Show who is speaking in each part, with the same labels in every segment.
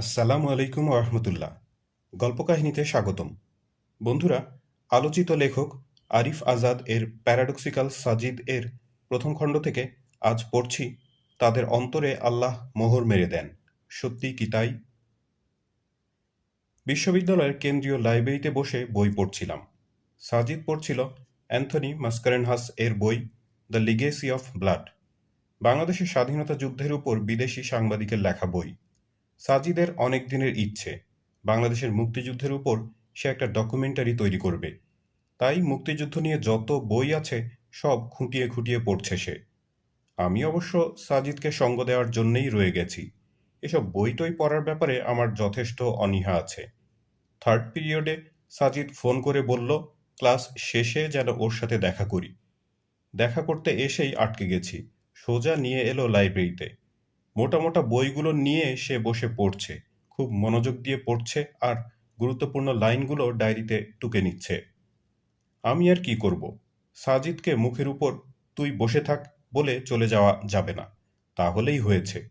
Speaker 1: আসসালামু আলাইকুম রহমতুল্লাহ। গল্পকাহিনীতে স্বাগতম। বন্ধুরা, আলোচিত লেখক আরিফ আজাদ এর প্যারাডক্সিক্যাল সাজিদ এর প্রথম খণ্ড থেকে আজ পড়ছি, তাদের অন্তরে আল্লাহ মোহর মেরে দেন। সত্যি কি তাই? বিশ্ববিদ্যালয়ের কেন্দ্রীয় লাইব্রেরিতে বসে বই পড়ছিলাম। সাজিদ পড়ছিল অ্যান্থনি মাস্কারেনহাস এর বই দ্য লিগেসি অফ ব্লাড, বাংলাদেশের স্বাধীনতা যুদ্ধের উপর বিদেশি সাংবাদিকের লেখা বই। সাজিদের অনেক দিনের ইচ্ছে। বাংলাদেশের মুক্তিযুদ্ধের উপর সে একটা ডকুমেন্টারি তৈরি করবে। তাই মুক্তিযুদ্ধ নিয়ে যত বই আছে, সব খুঁটিয়ে খুঁটিয়ে পড়ছে সে। আমি অবশ্য সাজিদকে সঙ্গ দেওয়ার জন্যেই রয়ে গেছি। এসব বই টই পড়ার ব্যাপারে আমার যথেষ্ট অনীহা আছে। থার্ড পিরিয়ডে সাজিদ ফোন করে বলল, ক্লাস শেষে যেন ওর সাথে দেখা করি। দেখা করতে এসেই আটকে গেছি। সোজা নিয়ে এলো লাইব্রেরিতে মোটা মোটা বইগুলো নিয়ে সে বসে পড়ছে। খুব মনোযোগ দিয়ে পড়ছে আর গুরুত্বপূর্ণ লাইনগুলো ডায়েরিতে টুকে নিচ্ছে। আমি আর কি করব? সাজিদকে মুখের উপর তুই বসে থাক বলে চলে যাওয়া যাবে না। তাহলেই হয়েছে।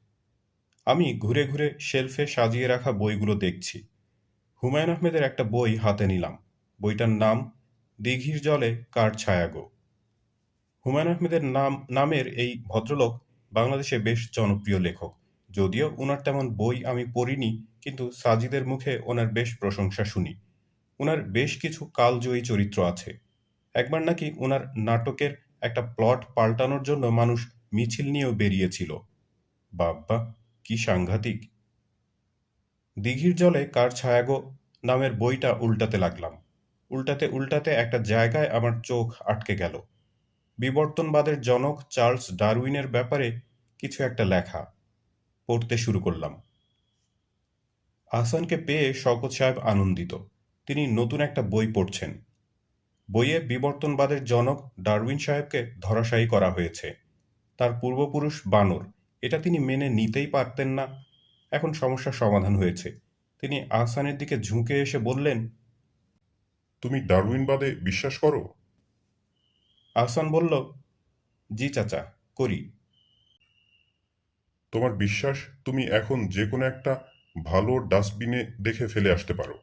Speaker 1: আমি ঘুরে ঘুরে শেলফে সাজিয়ে রাখা বইগুলো দেখছি। হুমায়ুন আহমেদের একটা বই হাতে নিলাম। বইটার নাম দিঘির জলে কার ছায়াগো হুমায়ুন আহমেদের নাম, নামের এই ভদ্রলোক বাংলাদেশে বেশ জনপ্রিয় লেখক। যদিও ওনার তেমন বই আমি পড়িনি, কিন্তু সাজিদের মুখে ওনার বেশ প্রশংসা শুনি। ওনার বেশ কিছু কালজয়ী চরিত্র আছে। একবার নাকি ওনার নাটকের একটা প্লট পাল্টানোর জন্য মানুষ মিছিল নিয়েও বেরিয়েছিল। বাব্বা, কি সাংঘাতিক। দিঘির জলে কার ছায়াগো নামের বইটা উল্টাতে লাগলাম। উল্টাতে উল্টাতে একটা জায়গায় আমার চোখ আটকে গেল। বিবর্তনবাদের জনক চার্লস ডারউইনের ব্যাপারে কিছু একটা লেখা পড়তে শুরু করলাম। আহসানকে পেয়ে শওকত সাহেব আনন্দিত। তিনি নতুন একটা বই পড়ছেন। বইয়ে বিবর্তনবাদের জনক ডারউইন সাহেবকে ধরাশায়ী করা হয়েছে। তার পূর্বপুরুষ বানর, এটা তিনি মেনে নিতেই পারতেন না। এখন সমস্যার সমাধান হয়েছে। তিনি আহসানের দিকে ঝুঁকে এসে বললেন,
Speaker 2: তুমি ডারউইনবাদে বিশ্বাস করো?
Speaker 1: আহসান বলল জি চাচা করি।
Speaker 2: তোমার বিশ্বাস তুমি এখন যে কোনো একটা ভালো ডাস্টবিনে দেখে ফেলে আসতে পারো।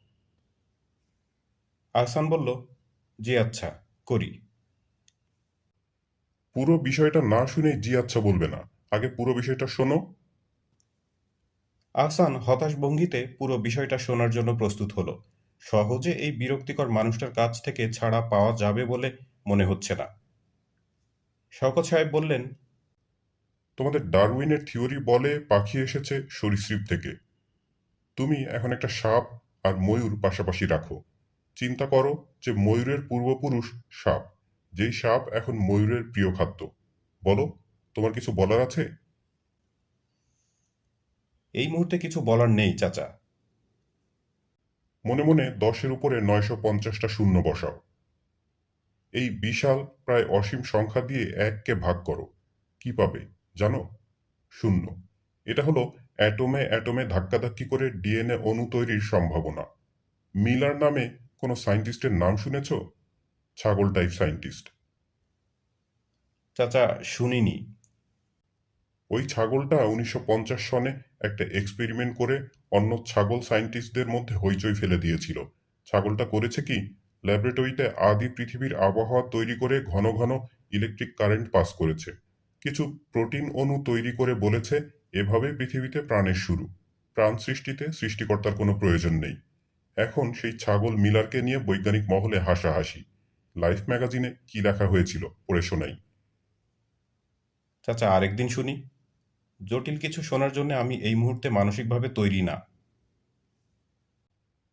Speaker 1: আহসান বলল জি আচ্ছা করি।
Speaker 2: পুরো বিষয়টা না শুনে জি আচ্ছা বলবে না। আগে পুরো বিষয়টা শোনো।
Speaker 1: আহসান হতাশ ভঙ্গিতে পুরো বিষয়টা শোনার জন্য প্রস্তুত হলো। সহজে এই বিরক্তিকর মানুষটার কাছ থেকে ছাড়া পাওয়া যাবে বলে মনে হচ্ছে না। শওকত সাহেব বললেন
Speaker 2: তোমাদের ডারউইনের থিওরি বলে পাখি এসেছে সরীসৃপ থেকে। তুমি এখন একটা সাপ আর ময়ূর পাশাপাশি রাখো। চিন্তা করো যে ময়ূরের পূর্বপুরুষ সাপ যেই সাপ এখন ময়ূরের প্রিয় খাদ্য। বলো তোমার কিছু বলার আছে?
Speaker 1: এই মুহূর্তে কিছু বলার নেই চাচা।
Speaker 2: মনে মনে দশের উপরে নয়শো পঞ্চাশটা শূন্য বসাও। এই বিশাল প্রায় অসীম সংখ্যা দিয়ে এককে ভাগ করো। কি পাবে? জানো? শূন্য। এটা হলো অ্যাটমে অ্যাটমে ধাক্কাধাক্কি করে ডিএনএ অণু তৈরির সম্ভাবনা। মিলার নামে কোনো সায়েন্টিস্টের নাম শুনেছ? ছাগল টাইপ সায়েন্টিস্ট
Speaker 1: চাচা শুনিনি।
Speaker 2: ওই ছাগলটা উনিশশো পঞ্চাশ সনে একটা এক্সপেরিমেন্ট করে অন্য ছাগল সায়েন্টিস্টদের মধ্যে হইচই ফেলে দিয়েছিল। ছাগলটা করেছে কি? ল্যাবরেটরিতে আদি পৃথিবীর আবহাওয়া তৈরি করে ঘন ঘন ইলেকট্রিক কারেন্ট পাস করেছে। কিছু প্রোটিন অণু তৈরি করে বলেছে, এভাবে পৃথিবীতে প্রাণের শুরু। প্রাণ সৃষ্টিতে সৃষ্টিকর্তার কোনো প্রয়োজন নেই। এখন সেই ছাগল মিলারকে নিয়ে বৈজ্ঞানিক মহলে হাসাহাসি। লাইফ ম্যাগাজিনে কি লেখা হয়েছিল, পড়ে শোনাই।
Speaker 1: চাচা, আরেকদিন শুনি। জটিল কিছু শোনার জন্য আমি এই মুহূর্তে মানসিকভাবে তৈরি না।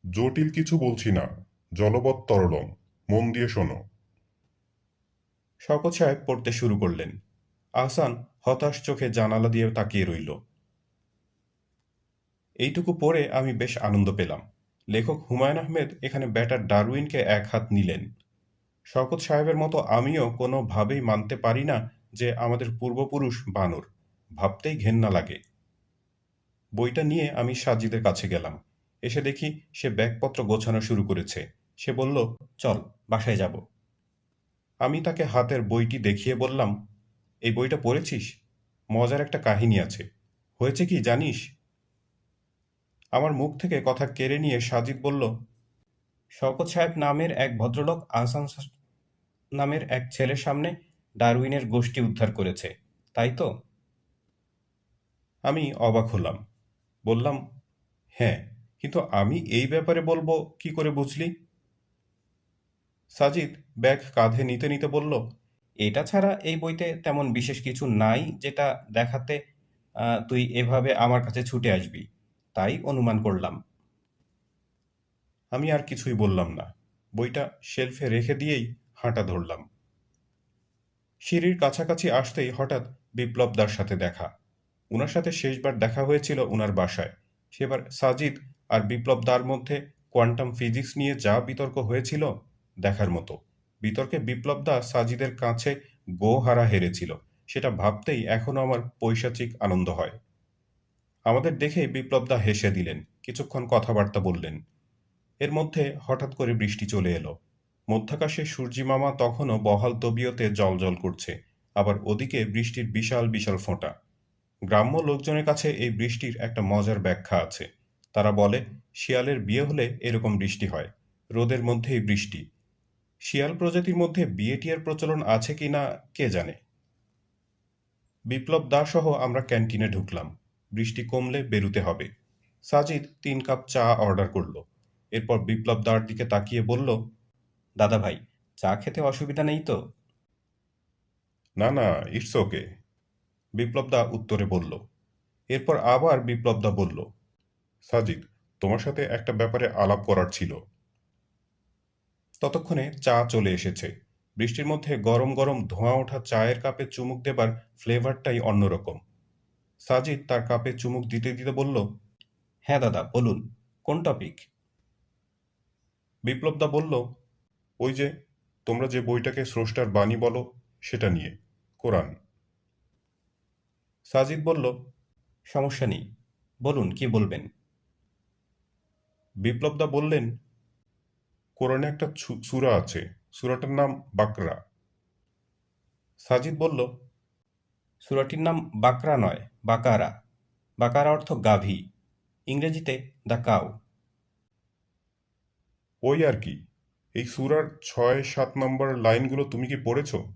Speaker 2: জটিল কিছু বলছি না। জলবৎ তরলং, মন দিয়ে শোনো।
Speaker 1: শওকত সাহেব পড়তে শুরু করলেন। আহসান হতাশ চোখে জানালা দিয়ে তাকিয়ে রইল। এইটুকু পড়ে আমি বেশ আনন্দ পেলাম। লেখক হুমায়ুন আহমেদ এখানে ব্যাটার ডারউইনকে এক হাত নিলেন। শওকত সাহেবের মতো আমিও কোনোভাবেই মানতে পারি না যে আমাদের পূর্বপুরুষ বানর। ভাবতেই ঘেন্না লাগে। বইটা নিয়ে আমি সাজিদের কাছে গেলাম। এসে দেখি সে ব্যাগপত্র গোছানো শুরু করেছে। সে বলল, চল, বাসায় যাব। আমি তাকে হাতের বইটি দেখিয়ে বললাম, এই বইটা পড়েছিস? মজার একটা কাহিনী আছে। হয়েছে কি জানিস? আমার মুখ থেকে কথা কেড়ে নিয়ে সাজিদ বলল, শওকত সাহেব নামের এক ভদ্রলোক আহসান নামের এক ছেলের সামনে ডারউইনের গোষ্ঠী উদ্ধার করেছে, তাই তো? আমি অবাক হলাম, বললাম হ্যাঁ কিন্তু আমি এই ব্যাপারে বলব কি করে বুঝলি? সাজিদ ব্যাগ কাঁধে নিতে নিতে বলল, এটা ছাড়া এই বইতে তেমন বিশেষ কিছু নাই যেটা দেখাতে তুই এভাবে আমার কাছে ছুটে আসবি। তাই অনুমান করলাম। আমি আর কিছুই বললাম না। বইটা শেলফে রেখে দিয়েই হাঁটা ধরলাম। সিঁড়ির কাছাকাছি আসতেই হঠাৎ বিপ্লবদার সাথে দেখা। উনার সাথে শেষবার দেখা হয়েছিল উনার বাসায়। সেবার সাজিদ আর বিপ্লব বিপ্লবদার মধ্যে কোয়ান্টাম ফিজিক্স নিয়ে যা বিতর্ক হয়েছিল দেখার মতো। বিতর্কে বিপ্লবদা সাজিদের কাছে গো হারা হেরেছিল। সেটা ভাবতেই এখনও আমার পৈশাচিক আনন্দ হয়। আমাদের দেখে বিপ্লবদা হেসে দিলেন, কিছুক্ষণ কথাবার্তা বললেন। এর মধ্যে হঠাৎ করে বৃষ্টি চলে এলো। মধ্যাকাশে সূর্যিমামা তখনও বহাল তবিয়তে জলজল করছে, আবার ওদিকে বৃষ্টির বিশাল বিশাল ফোঁটা। গ্রাম্য লোকজনের কাছে এই বৃষ্টির একটা মজার ব্যাখ্যা আছে। তারা বলে, শিয়ালের বিয়ে হলে এরকম বৃষ্টি হয়। রোদের মধ্যেই বৃষ্টি। শিয়াল প্রজাতির মধ্যে বিয়েটিয়ার প্রচলন আছে কি না, কে জানে? বিপ্লব দাস সহ আমরা ক্যান্টিনে ঢুকলাম। বৃষ্টি কমলে বেরুতে হবে। সাজিদ তিন কাপ চা অর্ডার করল। এরপর বিপ্লব দার দিকে তাকিয়ে বলল, দাদা ভাই, চা খেতে অসুবিধা নেই তো?
Speaker 2: না না, ইটস ওকে।
Speaker 1: বিপ্লব দা উত্তরে বলল। এরপর আবার বিপ্লব দা বলল,
Speaker 2: সাজিদ, তোমার সাথে একটা ব্যাপারে আলাপ করার ছিল।
Speaker 1: ততক্ষণে চা চলে এসেছে। বৃষ্টির মধ্যে গরম গরম ধোঁয়া ওঠা চায়ের কাপে চুমুক দেবার ফ্লেভারটাই অন্যরকম। সাজিদ তার কাপে চুমুক দিতে দিতে বলল হ্যাঁ দাদা, বলুন, কোন টপিক বিপ্লবদা বলল,
Speaker 2: ওই যে, তোমরা যে বইটাকে স্রষ্টার বাণী বলো, সেটা নিয়ে, কোরআন।
Speaker 1: সাজিদ বলল, সমস্যা নেই, বলুন, কি বলবেন? বিপ্লবদা বললেন
Speaker 2: কোরআনে একটা সূরা আছে। সূরাটার নাম বাকরা।
Speaker 1: সাজিদ বলল, সুরাটির নাম বাকরা নয়, বাকারা। বাকারা অর্থ গাভী। ইংরেজিতে দ্য কাউ।
Speaker 2: ওই আর কি। এই সুরার ছয়, সাত নম্বর লাইনগুলো তুমি কি পড়েছো?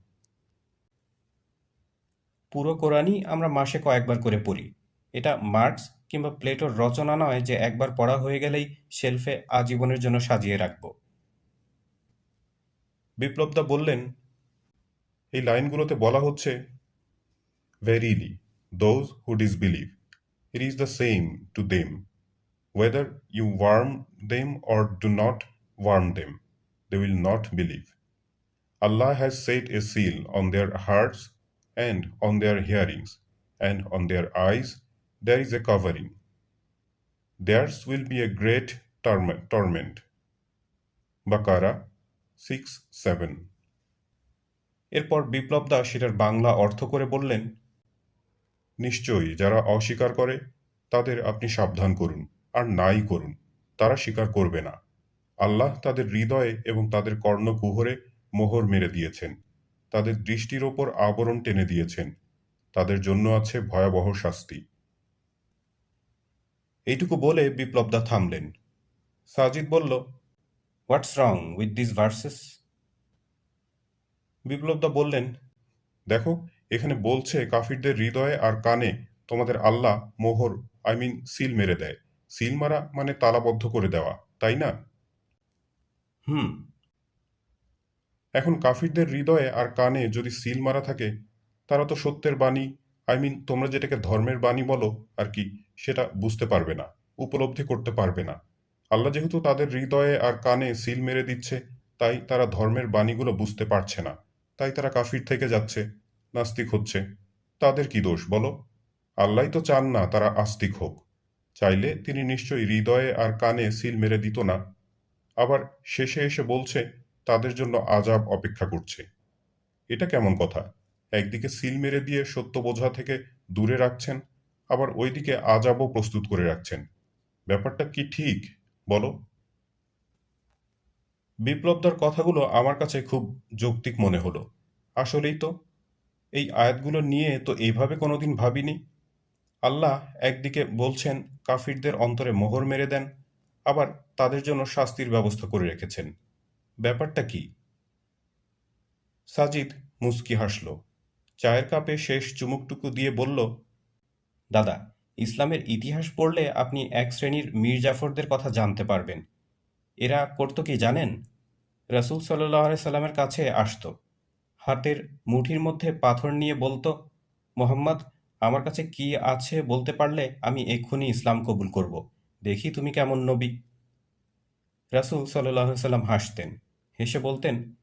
Speaker 1: পুরো কোরআনই আমরা মাসে কয়েকবার করে পড়ি। এটা মার্কস কিংবা প্লেটোর রচনা নয় যে একবার পড়া হয়ে গেলেই শেলফে আজীবনের জন্য সাজিয়ে রাখব। বিপ্লবদা বললেন
Speaker 2: এই লাইনগুলোতে বলা হচ্ছে verily those who disbelieve it is the same to them whether you warn them or do not warn them they will not believe Allah has set a seal on their hearts and on their hearings, and on their eyes there is a covering. Theirs will be a great torment. torment. Bakara 6 7.
Speaker 1: এরপর বিপ্লবদা সেটার বাংলা অর্থ করে বললেন,
Speaker 2: নিশ্চয়ই যারা অস্বীকার করে, তাদের আপনি সাবধান করুন, আর নাই করুন, তারা স্বীকার করবে না। আল্লাহ তাদের হৃদয়ে এবং তাদের কর্ণকুহরে মোহর মেরে দিয়েছেন। তাদের দৃষ্টির ওপর আবরণ টেনে দিয়েছেন। তাদের জন্য আছে ভয়াবহ শাস্তি।
Speaker 1: এইটুকু বলে বিপ্লবদা থামলেন। সাজিদ বলল what's wrong with this verses বিপ্লবদা বললেন,
Speaker 2: দেখো, এখানে বলছে, কাফিরদের হৃদয়ে আর কানে তোমাদের আল্লাহ মোহর আই মিন সিল মেরে দেয়। সিল মারা মানে তালাবদ্ধ করে দেওয়া, তাই না?
Speaker 1: হুম।
Speaker 2: এখন কাফিরদের হৃদয়ে আর কানে যদি সিল মারা থাকে, তারা তো সত্যের বাণী আই মিন তোমরা যেটাকে ধর্মের বাণী বলো, আর কি, সেটা বুঝতে পারবে না, উপলব্ধি করতে পারবে না। আল্লাহ যেহেতু তাদের হৃদয়ে আর কানে সিল মেরে দিচ্ছে, তাই তারা ধর্মের বাণীগুলো বুঝতে পারছে না। তাই তারা কাফির থেকে যাচ্ছে, নাস্তিক হচ্ছে। তাদের কি দোষ বলো? আল্লাহ তো চান না তারা আস্তিক হোক। চাইলে তিনি নিশ্চয়ই হৃদয়ে আর কানে সিল মেরে দিত না। আবার শেষে এসে বলছে, তাদের জন্য আজাব অপেক্ষা করছে। এটা কেমন কথা? একদিকে সিল মেরে দিয়ে সত্য বোঝা থেকে দূরে রাখছেন, আবার ওইদিকে আজাবও প্রস্তুত করে রাখছেন। ব্যাপারটা কি ঠিক? বলো।
Speaker 1: বিপ্লবদার কথাগুলো আমার কাছে খুব যৌক্তিক মনে হলো। আসলেই তো, এই আয়াতগুলো নিয়ে তো এইভাবে কোনোদিন ভাবিনি। আল্লাহ একদিকে বলছেন, কাফিরদের অন্তরে মোহর মেরে দেন, আবার তাদের জন্য শাস্তির ব্যবস্থা করে রেখেছেন। ব্যাপারটা কি? সাজিদ মুস্কি হাসল, চায়ের কাপে শেষ চুমুকটুকু দিয়ে বলল, দাদা ইসলামের ইতিহাস পড়লে আপনি এক শ্রেণির মীর জাফরদের কথা জানতে পারবেন। এরা করতো কি জানেন? রসুল সাল্লাহ সাল্লামের কাছে আসতো। হাতের মুঠির মধ্যে পাথর নিয়ে বলতো, মোহাম্মদ, আমার কাছে কি আছে বলতে পারলে আমি এক্ষুনি ইসলাম কবুল করব। দেখি তুমি কেমন নবী। রাসুল সাল্লাহ সাল্লাম হাসতেন। হেসে বলতেন,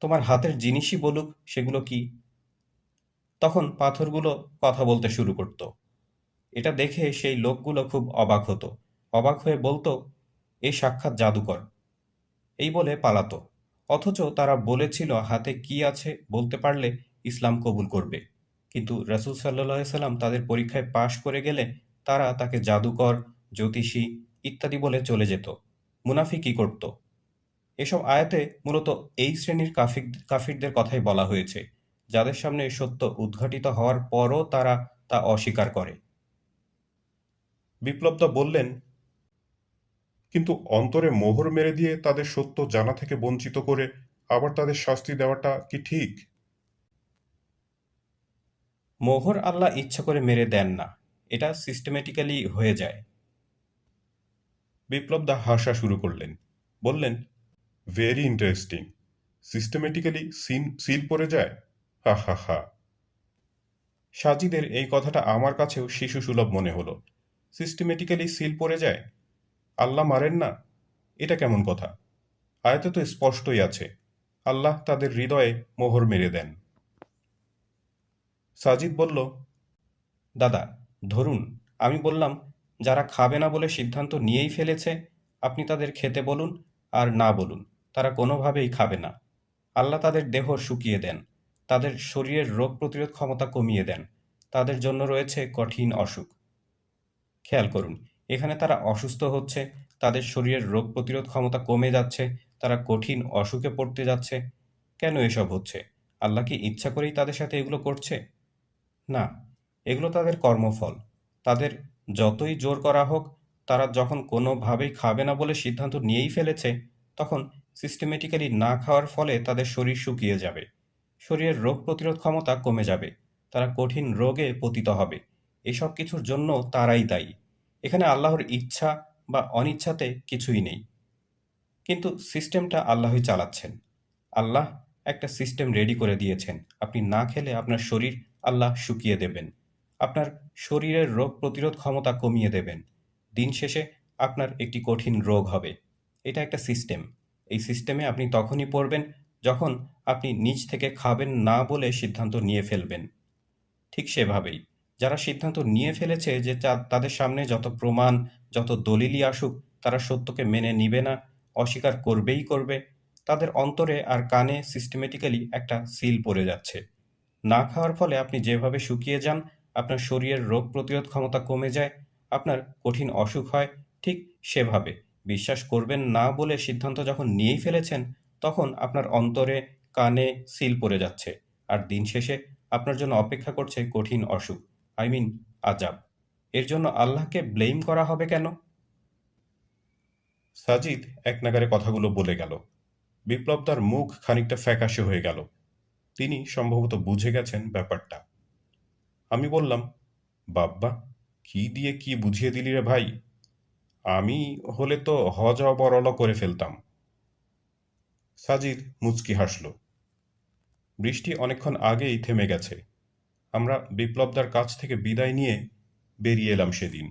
Speaker 1: তোমার হাতের জিনিসই বলুক, সেগুলো কি? তখন পাথরগুলো কথা বলতে শুরু করত। এটা দেখে সেই লোকগুলো খুব অবাক হতো। অবাক হয়ে বলতো, এ সাক্ষাৎ জাদুকর। এই বলে পালাতো। অথচ তারা বলেছিল, হাতে কি আছে বলতে পারলে ইসলাম কবুল করবে। কিন্তু রাসুল সাল্লাহ সাল্লাম তাদের পরীক্ষায় পাশ করে গেলে তারা তাকে জাদুকর, জ্যোতিষী ইত্যাদি বলে চলে যেত। মুনাফিকি করত? এসব আয়াতে মূলত এই শ্রেণির কাফিক কাফিরদের কথাই বলা হয়েছে, যাদের সামনে সত্য উদ্ঘাটিত হওয়ার পরও তারা তা অস্বীকার করে। বিপ্লবদা বললেন
Speaker 2: কিন্তু অন্তরে মোহর মেরে দিয়ে তাদের সত্য জানা থেকে বঞ্চিত করে আবার তাদের শাস্তি দেওয়াটা কি ঠিক?
Speaker 1: মোহর আল্লাহ ইচ্ছা করে মেরে দেন না এটা সিস্টেমেটিক্যালি হয়ে যায়। বিপ্লবদা হাসা শুরু করলেন বললেন
Speaker 2: very interesting systematically sin seal পড়ে যায়? হা হা হা।
Speaker 1: সাজিদের এই কথাটা আমার কাছেও শিশু সুলভ মনে হলো। সিস্টেমেটিক্যালি সিল পড়ে যায়? আল্লাহ মারেন না? এটা কেমন কথা? আয়তে তো স্পষ্টই আছে, আল্লাহ তাদের হৃদয়ে মোহর মেরে দেন। সাজিদ বলল, দাদা, ধরুন, আমি বললাম, যারা খাবে না বলে সিদ্ধান্ত নিয়েই ফেলেছে, আপনি তাদের খেতে বলুন আর না বলুন, তারা কোনোভাবেই খাবে না। আল্লাহ তাদের দেহ শুকিয়ে দেন, তাদের শরীরের রোগ প্রতিরোধ ক্ষমতা কমিয়ে দেন, তাদের জন্য রয়েছে কঠিন অসুখ। খেয়াল করুন। এখানে তারা অসুস্থ হচ্ছে, তাদের শরীরের রোগ প্রতিরোধ ক্ষমতা কমে যাচ্ছে, তারা কঠিন অসুখে পড়তে যাচ্ছে। কেন এসব হচ্ছে? আল্লাহ কি ইচ্ছা করেই তাদের সাথে এগুলো করছে? না, এগুলো তাদের কর্মফল। তাদের যতই জোর করা হোক, তারা যখন কোনোভাবেই খাবে না বলে সিদ্ধান্ত নিয়েই ফেলেছে, তখন সিস্টেমেটিক্যালি না খাওয়ার ফলে তাদের শরীর শুকিয়ে যাবে। শরীরের রোগ প্রতিরোধ ক্ষমতা কমে যাবে। তারা কঠিন রোগে পতিত হবে। এসব কিছুর জন্য তারাই দায়ী। এখানে আল্লাহর ইচ্ছা বা অনিচ্ছাতে কিছুই নেই। কিন্তু সিস্টেমটা আল্লাহই চালাচ্ছেন। আল্লাহ একটা সিস্টেম রেডি করে দিয়েছেন। আপনি না খেলে আপনার শরীর আল্লাহ শুকিয়ে দেবেন। আপনার শরীরের রোগ প্রতিরোধ ক্ষমতা কমিয়ে দেবেন। দিন শেষে আপনার একটি কঠিন রোগ হবে। এটা একটা সিস্টেম। এই সিস্টেমে আপনি তখনই পড়বেন যখন আপনি নিজ থেকে খাবেন না বলে সিদ্ধান্ত নিয়ে ফেলবেন। ঠিক সেভাবেই। যারা সিদ্ধান্ত নিয়ে ফেলেছে যে তাদের সামনে যত প্রমাণ, যত দলিলই আসুক, তারা সত্যকে মেনে নিবে না, অস্বীকার করবেই করবে। তাদের অন্তরে আর কানে সিস্টেমেটিক্যালি একটা সিল পড়ে যাচ্ছে। না খাওয়ার ফলে আপনি যেভাবে শুকিয়ে যান, আপনার শরীরের রোগ প্রতিরোধ ক্ষমতা কমে যায়, আপনার কঠিন অসুখ হয়, ঠিক সেভাবে। বিশ্বাস করবেন না বলে সিদ্ধান্ত যখন নিয়েই ফেলেছেন, তখন আপনার অন্তরে, কানে সিল পড়ে যাচ্ছে। আর দিন শেষে আপনার জন্য অপেক্ষা করছে কঠিন অসুখ। আই মিন আজাব। এর জন্য আল্লাহকে ব্লেম করা হবে কেন? সাজিদ এক নাগারে কথাগুলো বলে গেল। বিপ্লব তার মুখ খানিকটা ফ্যাকাশে হয়ে গেল। তিনি সম্ভবত বুঝে গেছেন ব্যাপারটা। আমি বললাম, বাব্বা, কি দিয়ে কি বুঝিয়ে দিলি রে ভাই? আমি হলে তো হজ বরল করে ফেলতাম। সাজিদ মুচকি হাসল। বৃষ্টি অনেকক্ষণ আগেই থেমে গেছে। আমরা বিপ্লবদার কাছ থেকে বিদায় নিয়ে বেরিয়ে এলাম সেদিন।